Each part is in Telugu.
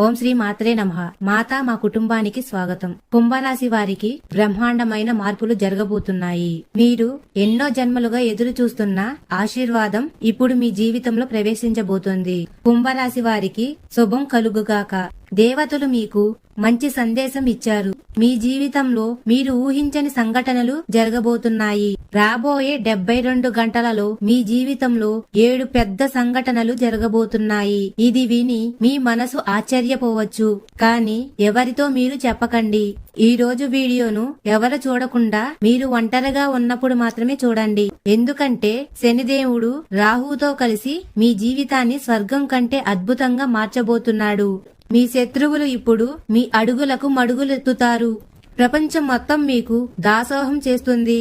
ఓం శ్రీ మాత్రే నమః. మాతా మా కుటుంబానికి స్వాగతం. కుంభరాశి వారికి బ్రహ్మాండమైన మార్పులు జరగబోతున్నాయి. మీరు ఎన్నో జన్మలుగా ఎదురు చూస్తున్న ఆశీర్వాదం ఇప్పుడు మీ జీవితంలో ప్రవేశించబోతోంది. కుంభరాశి వారికి శుభం కలుగుగాక. దేవతలు మీకు మంచి సందేశం ఇచ్చారు. మీ జీవితంలో మీరు ఊహించని సంఘటనలు జరగబోతున్నాయి. రాబోయే డెబ్బై రెండు గంటలలో మీ జీవితంలో ఏడు పెద్ద సంఘటనలు జరగబోతున్నాయి. ఇది విని మీ మనసు ఆశ్చర్యపోవచ్చు. కానీ ఎవరితో మీరు చెప్పకండి. ఈ రోజు వీడియోను ఎవరు చూడకుండా మీరు ఒంటరిగా ఉన్నప్పుడు మాత్రమే చూడండి. ఎందుకంటే శనిదేవుడు రాహుతో కలిసి మీ జీవితాన్ని స్వర్గం కంటే అద్భుతంగా మార్చబోతున్నాడు. మీ శత్రువులు ఇప్పుడు మీ అడుగులకు మడుగులెత్తుతారు. ప్రపంచం మొత్తం మీకు దాసోహం చేస్తుంది.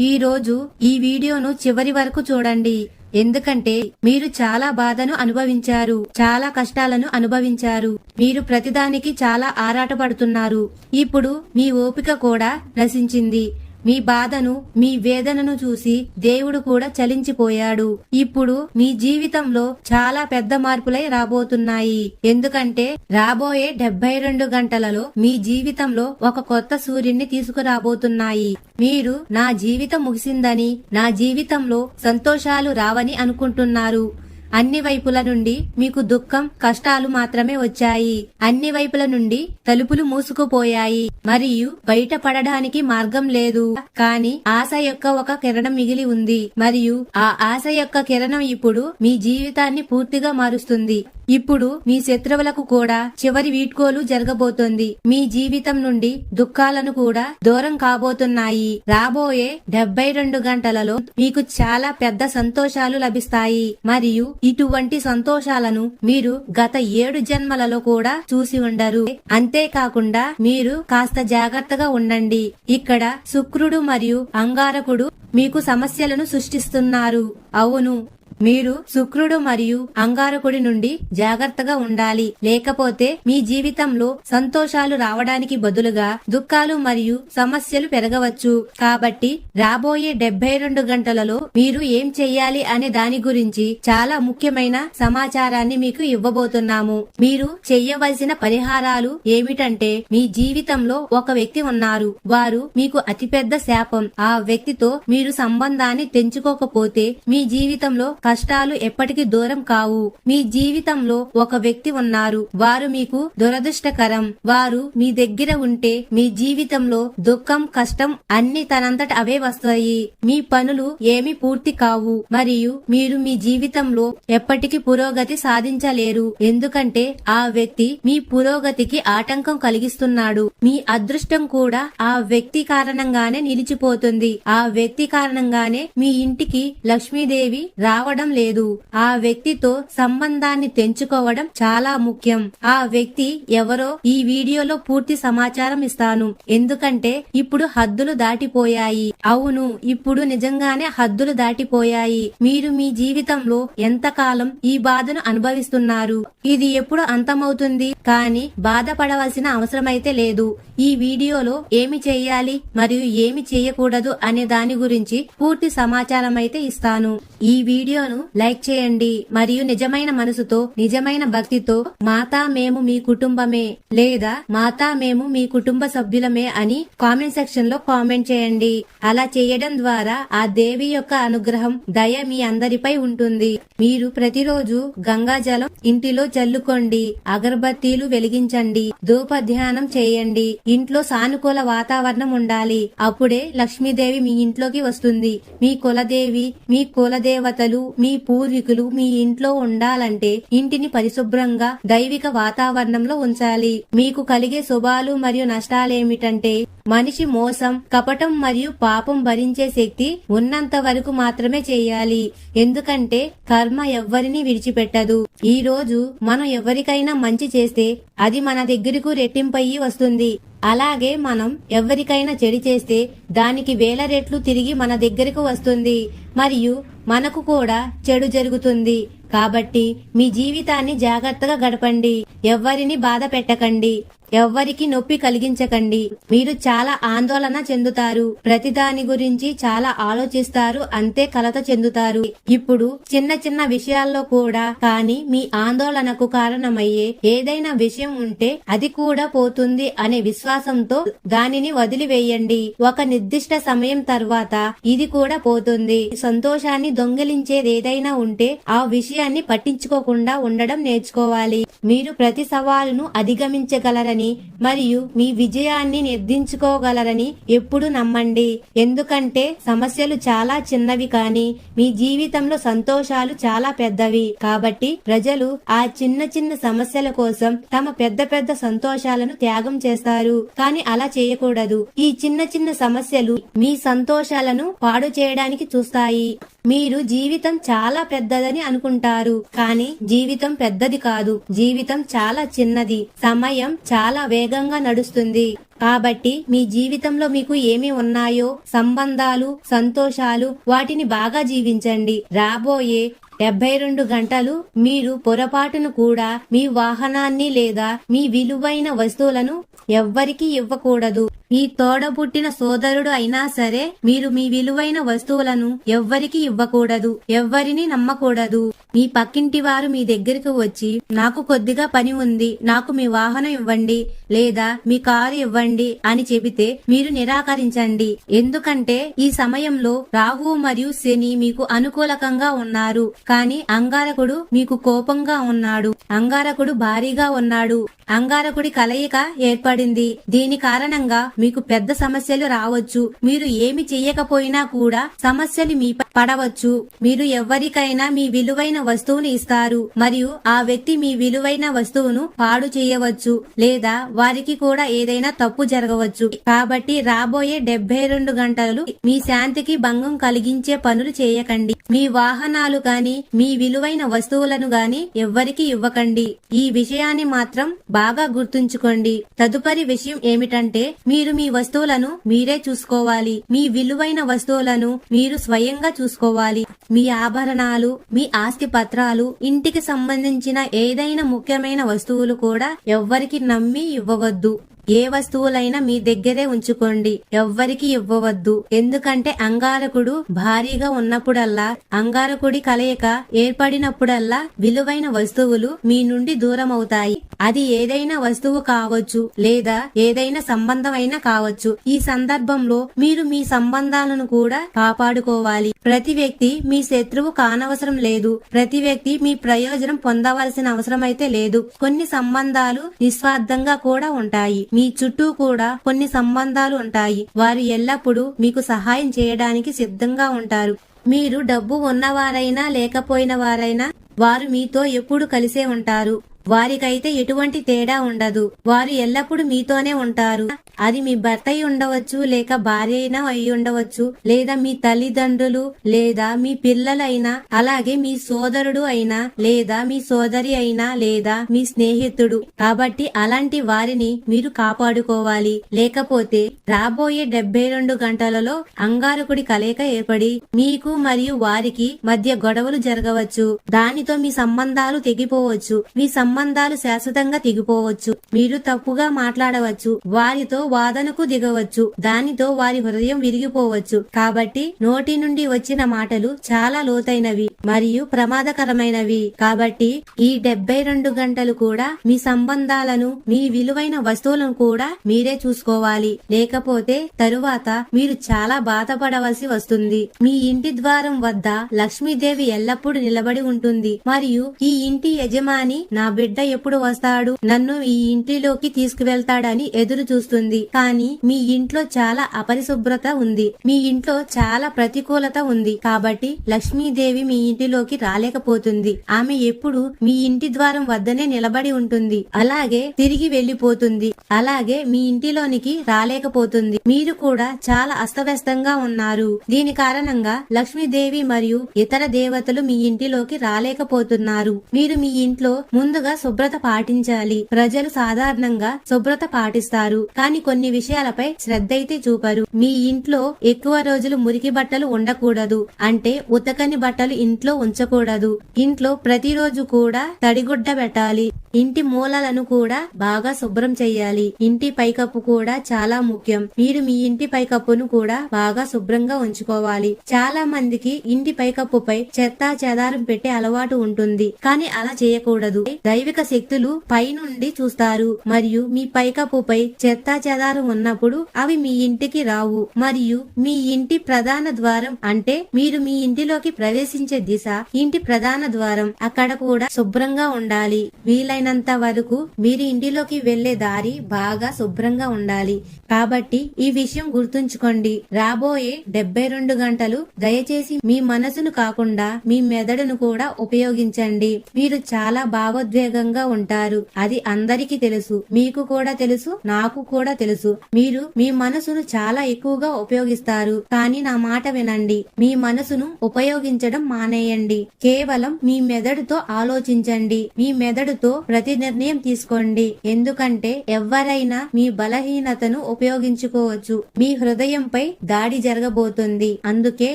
ఈ రోజు ఈ వీడియోను చివరి వరకు చూడండి. ఎందుకంటే మీరు చాలా బాధను అనుభవించారు చాలా కష్టాలను అనుభవించారు. మీరు ప్రతిదానికి చాలా ఆరాటపడుతున్నారు. ఇప్పుడు మీ ఓపిక కూడా నశించింది. మీ బాధను మీ వేదనను చూసి దేవుడు కూడా చలించిపోయాడు. ఇప్పుడు మీ జీవితంలో చాలా పెద్ద మార్పులై రాబోతున్నాయి. ఎందుకంటే రాబోయే డెబ్బై రెండు గంటలలో మీ జీవితంలో ఒక కొత్త సూర్యుడిని తీసుకురాబోతున్నాయి. మీరు నా జీవితం ముగిసిందని నా జీవితంలో సంతోషాలు రావని అనుకుంటున్నారు. అన్ని వైపుల నుండి మీకు దుఃఖం కష్టాలు మాత్రమే వచ్చాయి. అన్ని వైపుల నుండి తలుపులు మూసుకుపోయాయి. మరియు బయటపడడానికి మార్గం లేదు. కానీ ఆశ యొక్క ఒక కిరణం మిగిలి ఉంది. మరియు ఆ ఆశ యొక్క కిరణం ఇప్పుడు మీ జీవితాన్ని పూర్తిగా మారుస్తుంది. ఇప్పుడు మీ శత్రువులకు కూడా చివరి వీడ్కోలు జరగబోతోంది. మీ జీవితం నుండి దుఃఖాలను కూడా దూరం కాబోతున్నాయి. రాబోయే డెబ్బై రెండు గంటలలో మీకు చాలా పెద్ద సంతోషాలు లభిస్తాయి. మరియు ఇటువంటి సంతోషాలను మీరు గత ఏడు జన్మలలో కూడా చూసి ఉండరు. అంతేకాకుండా మీరు కాస్త జాగ్రత్తగా ఉండండి. ఇక్కడ శుక్రుడు మరియు అంగారకుడు మీకు సమస్యలను సృష్టిస్తున్నారు. అవును మీరు శుక్రుడు మరియు అంగారకుడి నుండి జాగ్రత్తగా ఉండాలి. లేకపోతే మీ జీవితంలో సంతోషాలు రావడానికి బదులుగా దుఃఖాలు మరియు సమస్యలు పెరగవచ్చు. కాబట్టి రాబోయే డెబ్బై రెండు గంటలలో మీరు ఏం చెయ్యాలి అనే దాని గురించి చాలా ముఖ్యమైన సమాచారాన్ని మీకు ఇవ్వబోతున్నాము. మీరు చెయ్యవలసిన పరిహారాలు ఏమిటంటే మీ జీవితంలో ఒక వ్యక్తి ఉన్నారు. వారు మీకు అతిపెద్ద శాపం. ఆ వ్యక్తితో మీరు సంబంధాన్ని తెంచుకోకపోతే మీ జీవితంలో కష్టాలు ఎప్పటికీ దూరం కావు. మీ జీవితంలో ఒక వ్యక్తి ఉన్నారు. వారు మీకు దురదృష్టకరం. వారు మీ దగ్గర ఉంటే మీ జీవితంలో దుఃఖం కష్టం అన్ని తనంతట అవే వస్తాయి. మీ పనులు ఏమి పూర్తి కావు. మరియు మీరు మీ జీవితంలో ఎప్పటికీ పురోగతి సాధించలేరు. ఎందుకంటే ఆ వ్యక్తి మీ పురోగతికి ఆటంకం కలిగిస్తున్నాడు. మీ అదృష్టం కూడా ఆ వ్యక్తి కారణంగానే నిలిచిపోతుంది. ఆ వ్యక్తి కారణంగానే మీ ఇంటికి లక్ష్మీదేవి రావడం లేదు. ఆ వ్యక్తితో సంబంధాన్ని తెంచుకోవడం చాలా ముఖ్యం. ఆ వ్యక్తి ఎవరో ఈ వీడియోలో పూర్తి సమాచారం ఇస్తాను. ఎందుకంటే ఇప్పుడు హద్దులు దాటిపోయాయి. అవును ఇప్పుడు నిజంగానే హద్దులు దాటిపోయాయి. మీరు మీ జీవితంలో ఎంతకాలం ఈ బాధను అనుభవిస్తున్నారు? ఇది ఎప్పుడు అంతమవుతుంది? కానీ బాధపడవలసిన అవసరమైతే లేదు. ఈ వీడియోలో ఏమి చేయాలి మరియు ఏమి చేయకూడదు అనే దాని గురించి పూర్తి సమాచారం అయితే ఇస్తాను. ఈ వీడియోను లైక్ చేయండి. మరియు నిజమైన మనసుతో నిజమైన భక్తితో మాతా మేము మీ కుటుంబమే లేదా మాతా మేము మీ కుటుంబ సభ్యులమే అని కామెంట్ సెక్షన్లో కామెంట్ చేయండి. అలా చేయడం ద్వారా ఆ దేవి యొక్క అనుగ్రహం దయ మీ అందరిపై ఉంటుంది. మీరు ప్రతిరోజు గంగాజలం ఇంటిలో చల్లుకోండి. అగరబత్తీలు వెలిగించండి. ధూప ధ్యానం చేయండి. ఇంట్లో సానుకూల వాతావరణం ఉండాలి. అప్పుడే లక్ష్మీదేవి మీ ఇంట్లోకి వస్తుంది. మీ కులదేవి మీ కులదేవతలు మీ పూర్వీకులు మీ ఇంట్లో ఉండాలంటే ఇంటిని పరిశుభ్రంగా దైవిక వాతావరణంలో ఉంచాలి. మీకు కలిగే శుభాలు మరియు నష్టాలేమిటంటే మనిషి మోసం కపటం మరియు పాపం భరించే శక్తి ఉన్నంత వరకు మాత్రమే చేయాలి. ఎందుకంటే కర్మ ఎవ్వరిని విడిచిపెట్టదు. ఈ రోజు మనం ఎవరికైనా మంచి చేస్తే అది మన దగ్గరకు రెట్టింపయ్యి వస్తుంది. అలాగే మనం ఎవరికైనా చెడు చేస్తే దానికి వేల రెట్లు తిరిగి మన దగ్గరకు వస్తుంది. మరియు మనకు కూడా చెడు జరుగుతుంది. కాబట్టి మీ జీవితాన్ని జాగ్రత్తగా గడపండి. ఎవ్వరిని బాధ పెట్టకండి. ఎవ్వరికి నొప్పి కలిగించకండి. మీరు చాలా ఆందోళన చెందుతారు. ప్రతిదాని గురించి చాలా ఆలోచిస్తారు. అంతే కలత చెందుతారు. ఇప్పుడు చిన్న చిన్న విషయాల్లో కూడా కానీ మీ ఆందోళనకు కారణమయ్యే ఏదైనా విషయం ఉంటే అది కూడా పోతుంది అనే విశ్వాసంతో దానిని వదిలివేయండి. ఒక నిర్దిష్ట సమయం తర్వాత ఇది కూడా పోతుంది. సంతోషాన్ని దొంగిలించేది ఏదైనా ఉంటే ఆ విషయాన్ని పట్టించుకోకుండా ఉండడం నేర్చుకోవాలి. మీరు ప్రతి సవాలును అధిగమించగలరని మరియు మీ విజయాన్ని నిర్దించుకోగలరని ఎప్పుడు నమ్మండి. ఎందుకంటే సమస్యలు చాలా చిన్నవి కానీ మీ జీవితంలో సంతోషాలు చాలా పెద్దవి. కాబట్టి ప్రజలు ఆ చిన్న చిన్న సమస్యల కోసం తమ పెద్ద పెద్ద సంతోషాలను త్యాగం చేస్తారు. కానీ అలా చేయకూడదు. ఈ చిన్న చిన్న సమస్యలు మీ సంతోషాలను పాడు చేయడానికి చూస్తాయి. మీరు జీవితం చాలా పెద్దదని అనుకుంటారు. కానీ జీవితం పెద్దది కాదు. జీవితం చాలా చిన్నది. సమయం చాలా చాలా వేగంగా నడుస్తుంది. కాబట్టి మీ జీవితంలో మీకు ఏమి ఉన్నాయో సంబంధాలు సంతోషాలు వాటిని బాగా జీవించండి. రాబోయే డెబ్బై రెండు గంటలు మీరు పొరపాటును కూడా మీ వాహనాన్ని లేదా మీ విలువైన వస్తువులను ఎవ్వరికీ ఇవ్వకూడదు. మీ తోడబుట్టిన సోదరుడు అయినా సరే మీరు మీ విలువైన వస్తువులను ఎవ్వరికీ ఇవ్వకూడదు. ఎవ్వరిని నమ్మకూడదు. మీ పక్కింటి వారు మీ దగ్గరికి వచ్చి నాకు కొద్దిగా పని ఉంది నాకు మీ వాహనం ఇవ్వండి లేదా మీ కారు ఇవ్వండి అని చెబితే మీరు నిరాకరించండి. ఎందుకంటే ఈ సమయంలో రాహు మరియు శని మీకు అనుకూలకంగా ఉన్నారు. కానీ అంగారకుడు మీకు కోపంగా ఉన్నాడు. అంగారకుడు భారీగా ఉన్నాడు. అంగారకుడి కలయిక ఏర్పడింది. దీని కారణంగా మీకు పెద్ద సమస్యలు రావచ్చు. మీరు ఏమి చెయ్యకపోయినా కూడా సమస్యలు మీ పడవచ్చు. మీరు ఎవరికైనా మీ విలువైన వస్తువును ఇస్తారు. మరియు ఆ వ్యక్తి మీ విలువైన వస్తువును పాడు చేయవచ్చు లేదా వారికి కూడా ఏదైనా తప్పు జరగవచ్చు. కాబట్టి రాబోయే డెబ్బై రెండు గంటలు మీ శాంతికి భంగం కలిగించే పనులు చేయకండి. మీ వాహనాలు గాని మీ విలువైన వస్తువులను గాని ఎవ్వరికి ఇవ్వకండి. ఈ విషయాన్ని మాత్రం బాగా గుర్తుంచుకోండి. తదుపరి విషయం ఏమిటంటే మీరు మీ వస్తువులను మీరే చూసుకోవాలి. మీ విలువైన వస్తువులను మీరు స్వయంగా చూసుకోవాలి. మీ ఆభరణాలు మీ ఆస్తి పత్రాలు ఇంటికి సంబంధించిన ఏదైనా ముఖ్యమైన వస్తువులు కూడా ఎవ్వరికి నమ్మి ఇవ్వవద్దు. ఏ వస్తువులైనా మీ దగ్గరే ఉంచుకోండి. ఎవ్వరికి ఇవ్వవద్దు. ఎందుకంటే అంగారకుడు భారీగా ఉన్నప్పుడల్లా అంగారకుడి కలయిక ఏర్పడినప్పుడల్లా విలువైన వస్తువులు మీ నుండి దూరం అవుతాయి అది ఏదైనా వస్తువు కావచ్చు లేదా ఏదైనా సంబంధమైనా కావచ్చు. ఈ సందర్భంలో మీరు మీ సంబంధాలను కూడా కాపాడుకోవాలి. ప్రతి వ్యక్తి మీ శత్రువు కానవసరం లేదు. ప్రతి వ్యక్తి మీ ప్రయోజనం పొందవలసిన అవసరం అయితే లేదు. కొన్ని సంబంధాలు నిస్వార్థంగా కూడా ఉంటాయి. మీ చుట్టూ కూడా కొన్ని సంబంధాలు ఉంటాయి. వారు ఎల్లప్పుడూ మీకు సహాయం చేయడానికి సిద్ధంగా ఉంటారు. మీరు డబ్బు ఉన్నవారైనా లేకపోయిన వారైనా వారు మీతో ఎప్పుడు కలిసే ఉంటారు. వారికైతే ఎటువంటి తేడా ఉండదు. వారు ఎల్లప్పుడూ మీతోనే ఉంటారు. అది మీ భర్త ఉండవచ్చు లేక భార్య అయినా అయి ఉండవచ్చు లేదా మీ తల్లిదండ్రులు లేదా మీ పిల్లలైనా అలాగే మీ సోదరుడు అయినా లేదా మీ సోదరి అయినా లేదా మీ స్నేహితుడు. కాబట్టి అలాంటి వారిని మీరు కాపాడుకోవాలి. లేకపోతే రాబోయే డెబ్బై రెండు గంటలలో అంగారకుడి కలయిక ఏర్పడి మీకు మరియు వారికి మధ్య గొడవలు జరగవచ్చు. దానితో మీ సంబంధాలు తెగిపోవచ్చు. మీ సంబంధాలు శాశ్వతంగా తెగిపోవచ్చు. మీరు తప్పుగా మాట్లాడవచ్చు. వారితో వాదనకు దిగవచ్చు. దానితో వారి హృదయం విరిగిపోవచ్చు. కాబట్టి నోటి నుండి వచ్చిన మాటలు చాలా లోతైనవి మరియు ప్రమాదకరమైనవి. కాబట్టి ఈ డెబ్బై రెండు గంటలు కూడా మీ సంబంధాలను మీ విలువైన వస్తువులను కూడా మీరే చూసుకోవాలి. లేకపోతే తరువాత మీరు చాలా బాధపడవలసి వస్తుంది. మీ ఇంటి ద్వారం వద్ద లక్ష్మీదేవి ఎల్లప్పుడూ నిలబడి ఉంటుంది. మరియు ఈ ఇంటి యజమాని నా బిడ్డ ఎప్పుడు వస్తాడు? నన్ను ఈ ఇంటిలోకి తీసుకువెళ్తాడని ఎదురు చూస్తుంది. కానీ మీ ఇంట్లో చాలా అపరిశుభ్రత ఉంది. మీ ఇంట్లో చాలా ప్రతికూలత ఉంది. కాబట్టి లక్ష్మీదేవి మీ ఇంటిలోకి రాలేకపోతుంది. ఆమె ఎప్పుడు మీ ఇంటి ద్వారం వద్దనే నిలబడి ఉంటుంది. అలాగే తిరిగి వెళ్ళిపోతుంది అలాగే మీ ఇంటిలోనికి రాలేకపోతుంది. మీరు కూడా చాలా అస్తవ్యస్తంగా ఉన్నారు. దీని కారణంగా లక్ష్మీదేవి మరియు ఇతర దేవతలు మీ ఇంటిలోకి రాలేకపోతున్నారు. మీరు మీ ఇంట్లో ముందుగా శుభ్రత పాటించాలి. ప్రజలు సాధారణంగా శుభ్రత పాటిస్తారు. కానీ కొన్ని విషయాలపై శ్రద్ధ అయితే చూపరు. మీ ఇంట్లో ఎక్కువ రోజులు మురికి బట్టలు ఉండకూడదు. అంటే ఉతకని బట్టలు ఇంట్లో ఉంచకూడదు. ఇంట్లో ప్రతిరోజు కూడా తడిగుడ్డ పెట్టాలి. ఇంటి మూలలను కూడా బాగా శుభ్రం చేయాలి. ఇంటి పైకప్పు కూడా చాలా ముఖ్యం. మీరు మీ ఇంటి పైకప్పును కూడా బాగా శుభ్రంగా ఉంచుకోవాలి. చాలా మందికి ఇంటి పైకప్పుపై చెత్త చెదారం పెట్టే అలవాటు ఉంటుంది. కానీ అలా చేయకూడదు. దైవిక శక్తులు పైనుండి చూస్తారు. మరియు మీ పైకప్పుపై చెత్తా చెదారు ఉన్నప్పుడు అవి మీ ఇంటికి రావు. మరియు మీ ఇంటి ప్రధాన ద్వారం అంటే మీరు మీ ఇంటిలోకి ప్రవేశించే దిశ ఇంటి ప్రధాన ద్వారం అక్కడ కూడా శుభ్రంగా ఉండాలి. వీలైనంత వరకు మీరు ఇంటిలోకి వెళ్ళే దారి బాగా శుభ్రంగా ఉండాలి. కాబట్టి ఈ విషయం గుర్తుంచుకోండి. రాబోయే డెబ్బై రెండు గంటలు దయచేసి మీ మనసును కాకుండా మీ మెదడును కూడా ఉపయోగించండి. మీరు చాలా భావోద్వేగ వేగంగా ఉంటారు. అది అందరికీ తెలుసు. మీకు కూడా తెలుసు నాకు కూడా తెలుసు. మీరు మీ మనసును చాలా ఎక్కువగా ఉపయోగిస్తారు. కానీ నా మాట వినండి. మీ మనసును ఉపయోగించడం మానేయండి. కేవలం మీ మెదడుతో ఆలోచించండి. మీ మెదడుతో ప్రతి నిర్ణయం తీసుకోండి. ఎందుకంటే ఎవరైనా మీ బలహీనతను ఉపయోగించుకోవచ్చు. మీ హృదయంపై దాడి జరగబోతుంది. అందుకే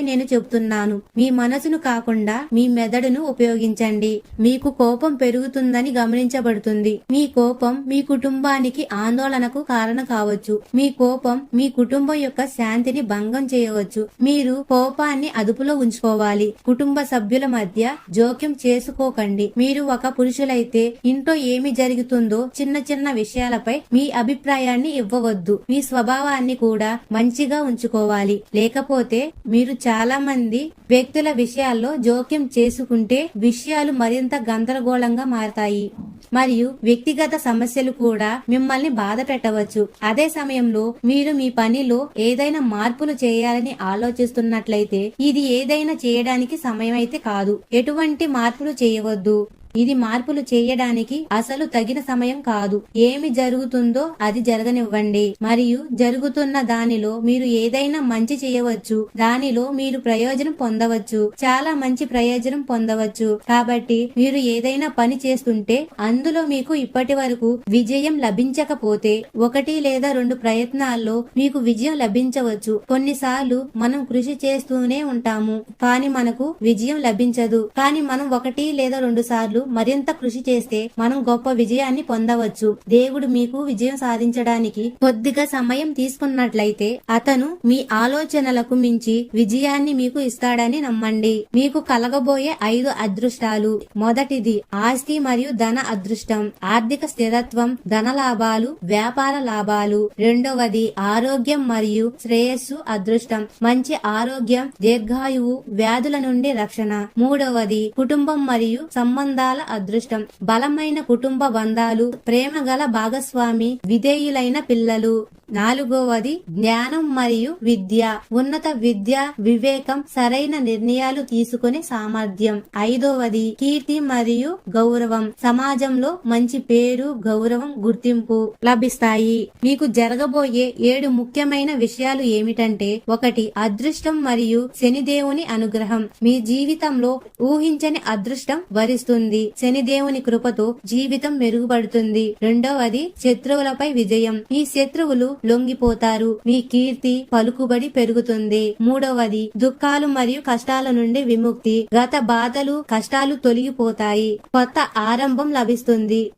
నేను చెప్తున్నాను. మీ మనసును కాకుండా మీ మెదడును ఉపయోగించండి. మీకు కోపం పెరుగుతుందని గమనించబడుతుంది. మీ కోపం మీ కుటుంబానికి ఆందోళనకు కారణం కావచ్చు. మీ కోపం మీ కుటుంబం యొక్క శాంతిని భంగం చేయవచ్చు. మీరు కోపాన్ని అదుపులో ఉంచుకోవాలి. కుటుంబ సభ్యుల మధ్య జోక్యం చేసుకోకండి. మీరు ఒక పురుషులైతే ఇంట్లో ఏమి జరుగుతుందో చిన్న చిన్న విషయాలపై మీ అభిప్రాయాన్ని ఇవ్వవద్దు. మీ స్వభావాన్ని కూడా మంచిగా ఉంచుకోవాలి. లేకపోతే మీరు చాలా మంది వ్యక్తుల విషయాల్లో జోక్యం చేసుకుంటే విషయాలు మరింత గందరగోళంగా మారతాయి. మరియు వ్యక్తిగత సమస్యలు కూడా మిమ్మల్ని బాధ పెట్టవచ్చు. అదే సమయంలో మీరు మీ పనిలో ఏదైనా మార్పులు చేయాలని ఆలోచిస్తున్నట్లయితే ఇది ఏదైనా చేయడానికి సమయం అయితే కాదు. ఎటువంటి మార్పులు చేయవద్దు. ఇది మార్పులు చేయడానికి అసలు తగిన సమయం కాదు. ఏమి జరుగుతుందో అది జరగనివ్వండి. మరియు జరుగుతున్న దానిలో మీరు ఏదైనా మంచి చేయవచ్చు. దానిలో మీరు ప్రయోజనం పొందవచ్చు. చాలా మంచి ప్రయోజనం పొందవచ్చు. కాబట్టి మీరు ఏదైనా పని చేస్తుంటే అందులో మీకు ఇప్పటి వరకు విజయం లభించకపోతే ఒకటి లేదా రెండు ప్రయత్నాల్లో మీకు విజయం లభించవచ్చు. కొన్నిసార్లు మనం కృషి చేస్తూనే ఉంటాము. కానీ మనకు విజయం లభించదు. కానీ మనం ఒకటి లేదా రెండు సార్లు మరింత కృషి చేస్తే మనం గొప్ప విజయాన్ని పొందవచ్చు. దేవుడు మీకు విజయం సాధించడానికి కొద్దిగా సమయం తీసుకున్నట్లయితే అతను మీ ఆలోచనలకు మించి విజయాన్ని మీకు ఇస్తాడని నమ్మండి. మీకు కలగబోయే ఐదు అదృష్టాలు. మొదటిది ఆస్తి మరియు ధన అదృష్టం. ఆర్థిక స్థిరత్వం ధన లాభాలు వ్యాపార లాభాలు. రెండవది ఆరోగ్యం మరియు శ్రేయస్సు అదృష్టం. మంచి ఆరోగ్యం దీర్ఘాయువు వ్యాధుల నుండి రక్షణ. మూడవది కుటుంబం మరియు సంబంధాల. అదృష్టం. బలమైన కుటుంబ బంధాలు ప్రేమ గల భాగస్వామి విధేయులైన పిల్లలు. నాలుగవది జ్ఞానం మరియు విద్య. ఉన్నత విద్య వివేకం సరైన నిర్ణయాలు తీసుకునే సామర్థ్యం. ఐదవది కీర్తి మరియు గౌరవం. సమాజంలో మంచి పేరు గౌరవం గుర్తింపు లభిస్తాయి. మీకు జరగబోయే ఏడు ముఖ్యమైన విషయాలు ఏమిటంటే ఒకటి అదృష్టం మరియు శనిదేవుని అనుగ్రహం. మీ జీవితంలో ఊహించని అదృష్టం వరిస్తుంది. శనిదేవుని కృపతో జీవితం మెరుగుపడుతుంది. రెండవది శత్రువులపై విజయం. ఈ శత్రువులు లొంగిపోతారు. మీ కీర్తి పలుకుబడి పెరుగుతుంది. మూడవది దుఃఖాలు మరియు కష్టాల నుండి విముక్తి. గత బాధలు కష్టాలు తొలగిపోతాయి. కొత్త ఆరంభం లభిస్తుంది.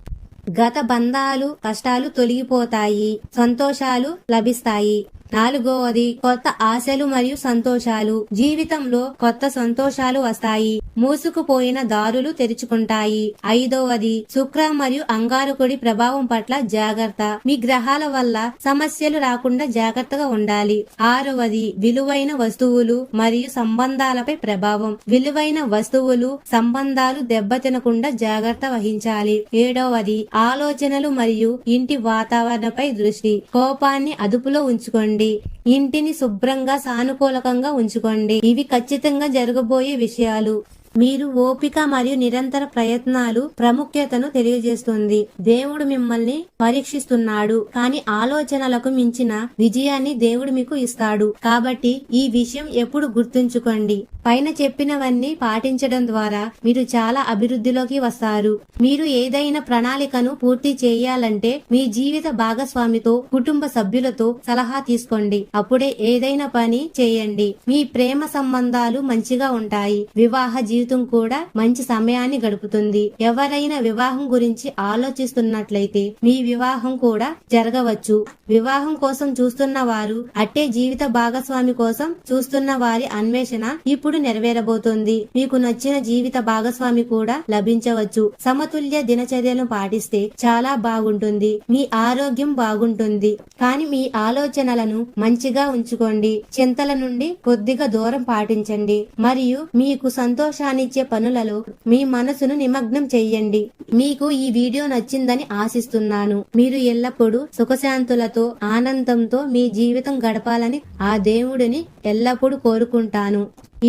గత బంధాలు కష్టాలు తొలగిపోతాయి. సంతోషాలు లభిస్తాయి. నాలుగవది కొత్త ఆశలు మరియు సంతోషాలు. జీవితంలో కొత్త సంతోషాలు వస్తాయి. మూసుకుపోయిన దారులు తెరుచుకుంటాయి. ఐదవది శుక్ర మరియు అంగారకుడి ప్రభావం పట్ల జాగ్రత్త. మీ గ్రహాల వల్ల సమస్యలు రాకుండా జాగ్రత్తగా ఉండాలి. ఆరవది విలువైన వస్తువులు మరియు సంబంధాలపై ప్రభావం. విలువైన వస్తువులు సంబంధాలు దెబ్బతినకుండా జాగ్రత్త వహించాలి. ఏడవది ఆలోచనలు మరియు ఇంటి వాతావరణపై దృష్టి. కోపాన్ని అదుపులో ఉంచుకోండి. ఇంటిని శుభ్రంగా సానుకూలకంగా ఉంచుకోండి. ఇవి ఖచ్చితంగా జరగబోయే విషయాలు. మీరు ఓపిక మరియు నిరంతర ప్రయత్నాలు ప్రాముఖ్యతను తెలియజేస్తుంది. దేవుడు మిమ్మల్ని పరీక్షిస్తున్నాడు కానీ ఆలోచనలకు మించిన విజయాన్ని దేవుడు మీకు ఇస్తాడు. కాబట్టి ఈ విషయం ఎప్పుడు గుర్తుంచుకోండి. పైన చెప్పినవన్నీ పాటించడం ద్వారా మీరు చాలా అభివృద్ధిలోకి వస్తారు. మీరు ఏదైనా ప్రణాళికను పూర్తి చేయాలంటే మీ జీవిత భాగస్వామితో కుటుంబ సభ్యులతో సలహా తీసుకోండి. అప్పుడే ఏదైనా పని చేయండి. మీ ప్రేమ సంబంధాలు మంచిగా ఉంటాయి. వివాహ జీవితం కూడా మంచి సమయాన్ని గడుపుతుంది. ఎవరైనా వివాహం గురించి ఆలోచిస్తున్నట్లయితే మీ వివాహం కూడా జరగవచ్చు. వివాహం కోసం చూస్తున్న వారు అట్టే జీవిత భాగస్వామి కోసం చూస్తున్న వారి అన్వేషణ ఇప్పుడు నెరవేరబోతోంది. మీకు నచ్చిన జీవిత భాగస్వామి కూడా లభించవచ్చు. సమతుల్య దినచర్యలను పాటిస్తే చాలా బాగుంటుంది. మీ ఆరోగ్యం బాగుంటుంది. కానీ మీ ఆలోచనలను మంచిగా ఉంచుకోండి. చింతల నుండి కొద్దిగా దూరం పాటించండి. మరియు మీకు సంతోషాన్ని వాణిజ్య పనులలో మీ మనసును నిమగ్నం చెయ్యండి. మీకు ఈ వీడియో నచ్చిందని ఆశిస్తున్నాను. మీరు ఎల్లప్పుడూ సుఖశాంతులతో ఆనందంతో మీ జీవితం గడపాలని ఆ దేవుడిని ఎల్లప్పుడూ కోరుకుంటాను.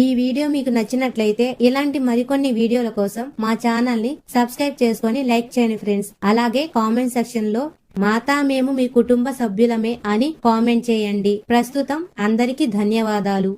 ఈ వీడియో మీకు నచ్చినట్లయితే ఇలాంటి మరికొన్ని వీడియోల కోసం మా ఛానల్ని సబ్స్క్రైబ్ చేసుకొని లైక్ చేయండి ఫ్రెండ్స్. అలాగే కామెంట్ సెక్షన్లో మాతా మేము మీ కుటుంబ సభ్యులమే అని కామెంట్ చేయండి. ప్రస్తుతం అందరికీ ధన్యవాదాలు.